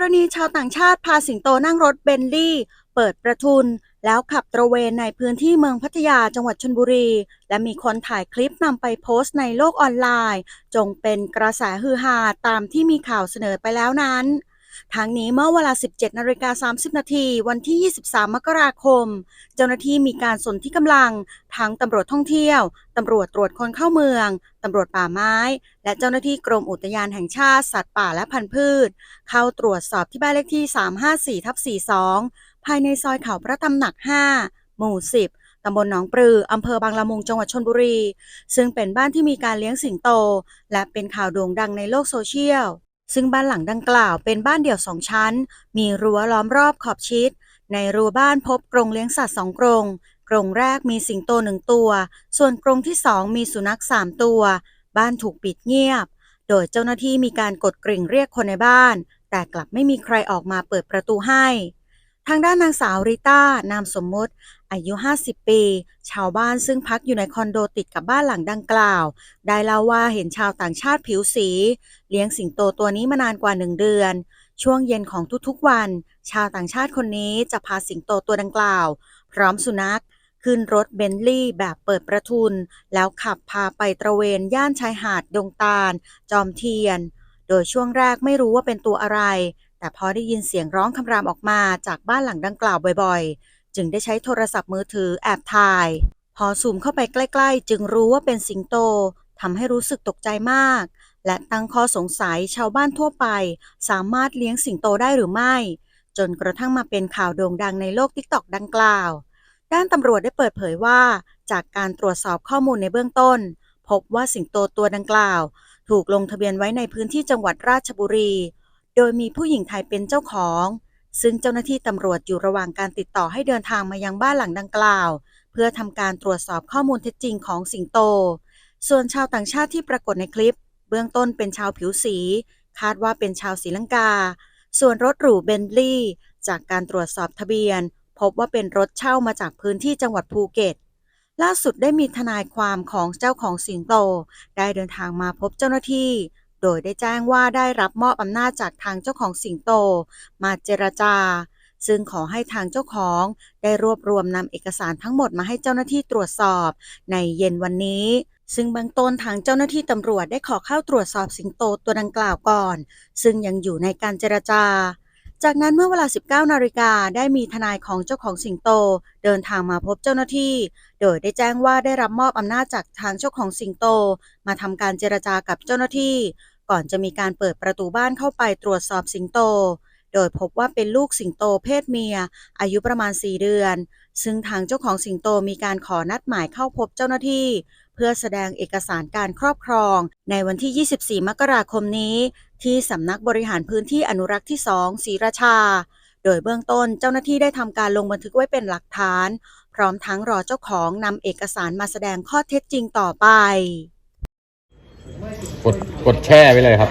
รณีชาวต่างชาติพาสิงโตนั่งรถเบนลี่ เปิดประทุน แล้วขับตระเวนในพื้นที่เมืองพัทยาจังหวัดชลบุรี และมีคนถ่ายคลิปนำไปโพสต์ในโลกออนไลน์ จงเป็นกระแสฮือฮาตามที่มีข่าวเสนอไปแล้วนั้น ทั้งนี้เมื่อเวลา 17นาฬิกา30 นาทีวันที่ 23 มกราคม เจ้าหน้าที่มีการสนที่กำลังทั้งตำรวจท่องเที่ยว ตำรวจตรวจคนเข้าเมือง ตำรวจป่าไม้ และเจ้าหน้าที่กรมอุทยานแห่งชาติสัตว์ป่าและพันธุ์พืช เข้าตรวจสอบที่บ้านเลขที่ 354ทับ42 ภายในซอยเขาพระตำหนัก 5 หมู่ 10ตำบลหนองปลือ อำเภอบางละมุง จังหวัดชนบุรี ซึ่งเป็นบ้านที่มีการเลี้ยงสิงโต และเป็นข่าวโด่งดังในโลกโซเชียล ซึ่งบ้านหลังดังกล่าวเป็นบ้านเดี่ยวสองชั้น มีรั้วล้อมรอบขอบชิด ในรั้วบ้านพบกรงเลี้ยงสัตว์สองกรงกรงแรกมีสิงโตหนึ่งตัว ส่วนกรงที่สองมีสุนัขสามตัว บ้านถูกปิดเงียบ โดยเจ้าหน้าที่มีการกดกริ่งเรียกคนในบ้าน แต่กลับไม่มีใครออกมาเปิดประตูให้ ทางด้านนางสาวริต้านามสมมติ อายุ 50 ปี ชาวบ้านซึ่งพักอยู่ในคอนโดติดกับบ้านหลังดังกล่าว ได้เล่าว่าเห็นชาวต่างชาติผิวสี เลี้ยงสิงโตตัวนี้มานานกว่าหนึ่งเดือน ช่วงเย็นของทุกๆวัน ชาวต่างชาติคนนี้จะพาสิงโตตัวดังกล่าว พร้อมสุนัข ขึ้นรถเบนท์ลี่แบบเปิดประทุน แล้วขับพาไปตระเวนย่านชายหาดดงตาล จอมเทียน โดยช่วงแรกไม่รู้ว่าเป็นตัวอะไร แต่พอได้ยินเสียงร้องคำรามออกมาจากบ้านหลังดังกล่าวบ่อยๆ จึงได้ใช้โทรศัพท์มือถือแอบถ่าย พอซูมเข้าไปใกล้ ๆ จึงรู้ว่าเป็นสิงโตทำให้รู้สึกตกใจมาก และตั้งข้อสงสัยชาวบ้านทั่วไป สามารถเลี้ยงสิงโตได้หรือไม่ จนกระทั่งมาเป็นข่าวโด่งดังในโลกทิกตอกดังกล่าว ด้านตำรวจได้เปิดเผยว่า จากการตรวจสอบข้อมูลในเบื้องต้น พบว่าสิงโตตัวดังกล่าว ถูกลงทะเบียนไว้ในพื้นที่จังหวัดราชบุรี โดยมีผู้หญิงไทยเป็นเจ้าของ ซึ่งเจ้าหน้าที่ตำรวจอยู่ระหว่างการติดต่อให้เดินทางมายังบ้านหลังดังกล่าว เพื่อทำการตรวจสอบข้อมูลเท็จจริงของสิงโต ส่วนชาวต่างชาติที่ปรากฏในคลิป เบื้องต้นเป็นชาวผิวสี คาดว่าเป็นชาวศรีลังกา ส่วนรถหรูเบนท์ลี่จากการตรวจสอบทะเบียน พบว่าเป็นรถเช่ามาจากพื้นที่จังหวัดภูเก็ตล่าสุดได้มีทนายความของเจ้าของสิงโต ได้เดินทางมาพบเจ้าหน้าที่ โดยได้แจ้งว่าได้รับมอบอำนาจจากทางเจ้าของสิงโต มาเจรจา ซึ่งขอให้ทางเจ้าของได้รวบรวมนำเอกสารทั้งหมดมาให้เจ้าหน้าที่ตรวจสอบในเย็นวันนี้ซึ่งเบื้องต้นทางเจ้าหน้าที่ตำรวจได้ขอเข้าตรวจสอบสิงโตตัวดังกล่าวก่อน ซึ่งยังอยู่ในการเจรจา จากนั้นเมื่อเวลา 19 นาฬิกาได้มีทนายของเจ้าของสิงโต เดินทางมาพบเจ้าหน้าที่ โดยได้แจ้งว่าได้รับมอบอำนาจจากทางเจ้าของสิงโต มาทำการเจรจากับเจ้าหน้าที่ ก่อนจะมีการเปิดประตูบ้านเข้าไปตรวจสอบสิงโต โดยพบว่าเป็นลูกสิงโตเพศเมีย อายุประมาณ 4 เดือน ซึ่งทางเจ้าของสิงโตมีการขอนัดหมายเข้าพบเจ้าหน้าที่ เพื่อแสดงเอกสารการครอบครอง ในวันที่ 24 มกราคมนี้ ที่สำนักบริหารพื้นที่อนุรักษ์ที่ 2 ศรีราชา โดยเบื้องต้นเจ้าหน้าที่ได้ทำการลงบันทึกไว้เป็นหลักฐาน พร้อมทั้งรอเจ้าของนำเอกสารมาแสดงข้อเท็จจริงต่อไป กดกดแช่ไปเลยครับ